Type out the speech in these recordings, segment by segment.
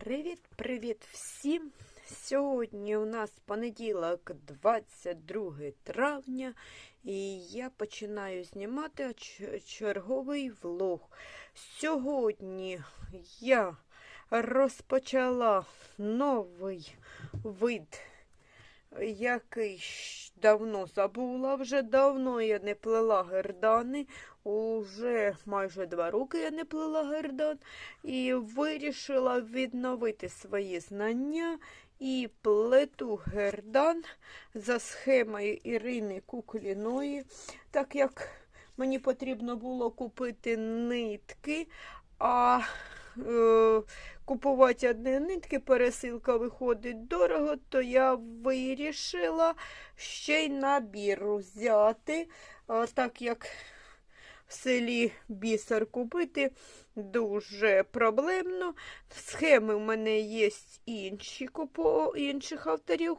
Привіт-привіт всім! Сьогодні у нас понеділок, 22 травня, і я починаю знімати черговий влог. Сьогодні я розпочала новий вид, який давно забула. Вже давно я не плела гердани. Уже майже два роки я не плела гердан і вирішила відновити свої знання і плету гердан за схемою Ірини Кукліної, так як мені потрібно було купити нитки, а е, купувати одні нитки, пересилка виходить дорого, то я вирішила ще й набір взяти, а, так як в селі бісер купити дуже проблемно. Схеми в мене є інші купо, інших авторів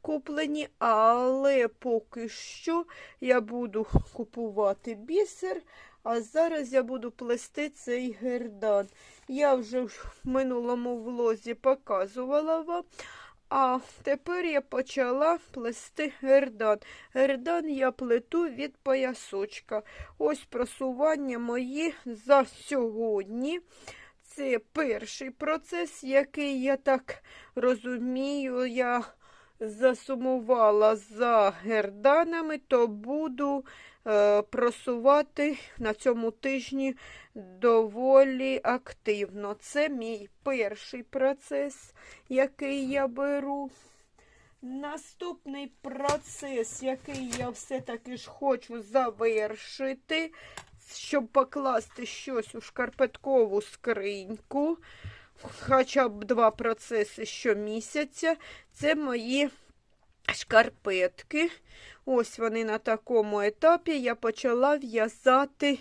куплені, але поки що я буду купувати бісер, а зараз я буду плести цей гердан. Я вже в минулому влозі показувала вам. А тепер я почала плести гердан. Гердан я плету від поясочка. Ось просування мої за сьогодні. Це перший процес, який я так розумію, я засумувала за герданами, то буду просувати на цьому тижні доволі активно. Це мій перший процес, який я беру. Наступний процес, який я все-таки ж хочу завершити, щоб покласти щось у шкарпеткову скриньку, хоча б два процеси щомісяця, це мої шкарпетки. Ось вони на такому етапі. Я почала в'язати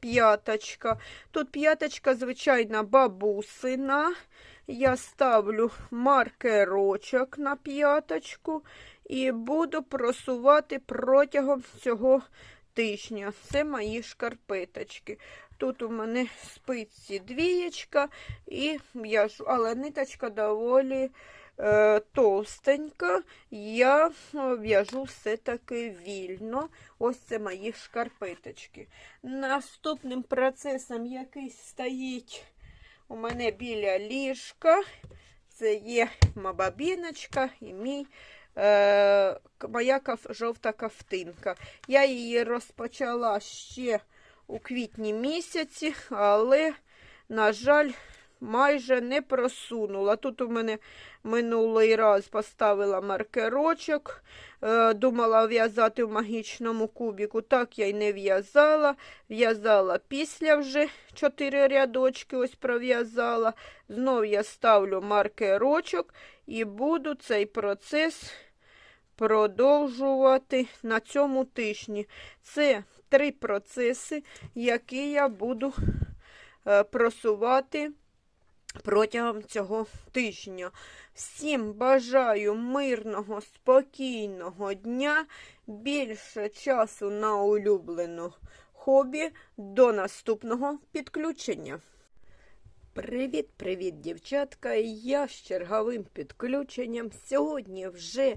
п'яточка. Тут п'яточка, звичайна, бабусина. Я ставлю маркерочок на п'яточку і буду просувати протягом цього тижня. Це мої шкарпеточки. Тут у мене спиці двієчка, і в'яжу, але ниточка доволі товстенька. Я в'яжу все-таки вільно. Ось це мої шкарпеточки. Наступним процесом, який стоїть у мене біля ліжка, це є бабіночка і мій. Е, моя каф, жовта кафтинка. Я її розпочала ще у квітні місяці, але, на жаль, майже не просунула. Тут у мене минулий раз поставила маркерочок, е, думала в'язати в магічному кубіку. Так я й не в'язала. В'язала після вже чотири рядочки, ось пров'язала. Знов я ставлю маркерочок і буду цей процес продовжувати на цьому тижні. Це три процеси, які я буду е, просувати протягом цього тижня. Всім бажаю мирного, спокійного дня, більше часу на улюблену хобі. До наступного підключення. Привіт-привіт, дівчатка! Я з черговим підключенням. Сьогодні вже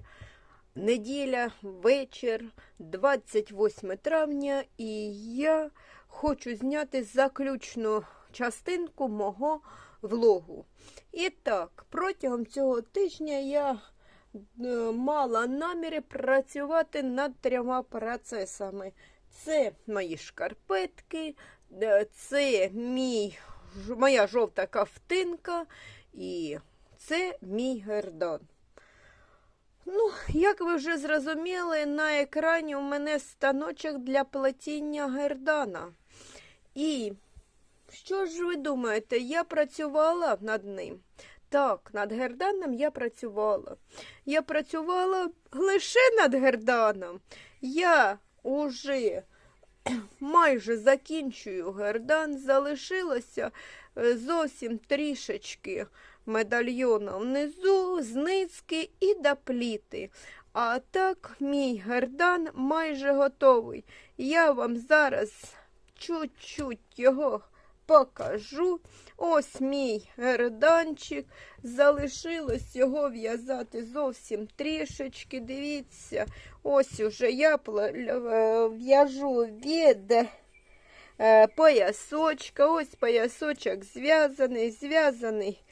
неділя, вечір, 28 травня, і я хочу зняти заключну частинку мого влогу. І так, протягом цього тижня я е, мала наміри працювати над трьома процесами. Це мої шкарпетки, е, це мій, моя жовта кафтинка і це мій гердан. Ну, як ви вже зрозуміли, на екрані у мене станочок для плетіння гердана. І що ж ви думаєте, я працювала над ним? Так, над герданом я працювала. Я працювала лише над герданом. Я уже майже закінчую гердан, залишилося е, зовсім трішечки медальйона внизу, знизки і до пліти. А так, мій гердан майже готовий. Я вам зараз чуть-чуть його покажу. Ось мій герданчик. Залишилось його в'язати зовсім трішечки. Дивіться, ось уже я е, в'яжу від е, поясочка. Ось поясочок зв'язаний, зв'язаний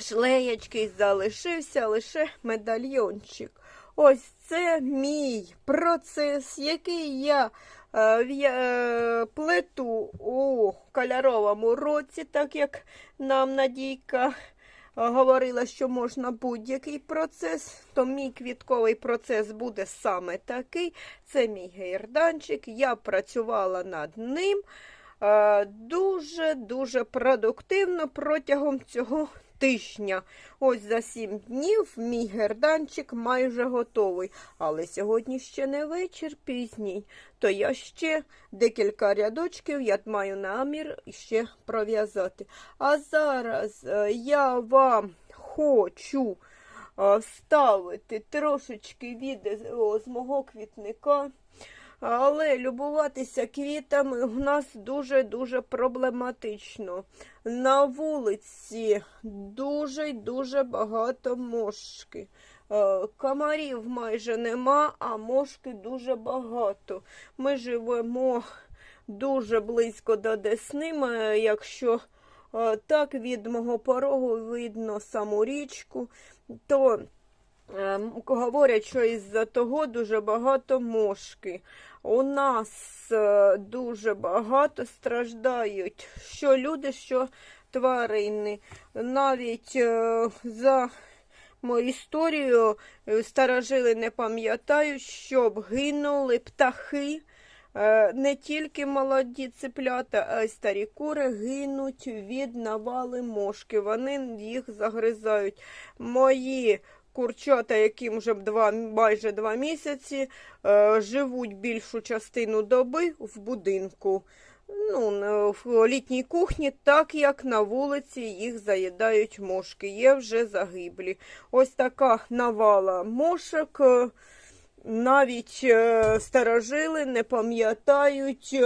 шлеєчки залишився лише медальйончик. Ось це мій процес, який я е, в'я- е, плету у кольоровому році, так як нам Надійка е, говорила, що можна будь-який процес, то мій квітковий процес буде саме такий. Це мій гейрданчик. Я працювала над ним дуже-дуже продуктивно протягом цього тижня. Ось за сім днів мій герданчик майже готовий. Але сьогодні ще не вечір пізній, то я ще декілька рядочків я маю намір ще пров'язати. А зараз е, я вам хочу е, вставити трошечки відео з мого квітника. Але любуватися квітами у нас дуже-дуже проблематично. На вулиці дуже-дуже багато мошки. Е, Комарів майже нема, а мошки дуже багато. Ми живемо дуже близько до Десни. Ми, Якщо е, так від мого порогу видно саму річку, то Говорять, що із-за того дуже багато мошки. У нас е, дуже багато страждають що люди, що тварини. Навіть е, за мою історію е, старожили не пам'ятають, щоб гинули птахи. Не тільки молоді цеплята, а й старі кури гинуть від навали мошки. Вони їх загризають. Мої курчата, яким вже два, майже два місяці, е, живуть більшу частину доби в будинку. Ну, в літній кухні, так як на вулиці їх заїдають мошки. Є вже загиблі. Ось така навала мошок. е, Навіть е, старожили не пам'ятають,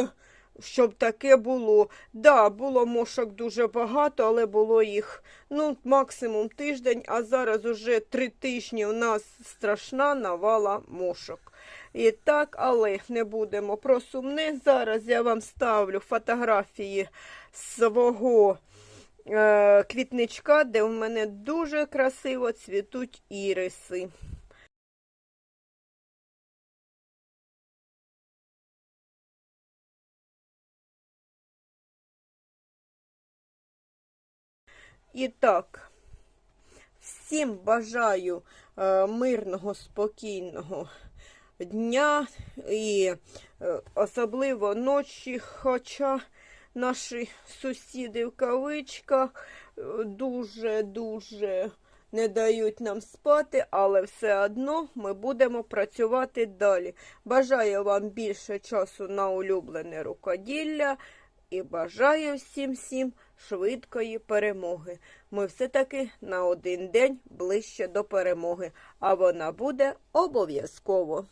щоб таке було. Да, було мошок дуже багато, але було їх ну, максимум тиждень, а зараз уже три тижні у нас страшна навала мошок. І так, але не будемо про сумне. Зараз я вам ставлю фотографії свого е, квітничка, де в мене дуже красиво цвітуть іриси. І так, всім бажаю е, мирного, спокійного дня і е, особливо ночі, хоча наші сусіди в кавичках дуже-дуже не дають нам спати, але все одно ми будемо працювати далі. Бажаю вам більше часу на улюблене рукоділля і бажаю всім всім швидкої перемоги. Ми все-таки на один день ближче до перемоги, а вона буде обов'язково.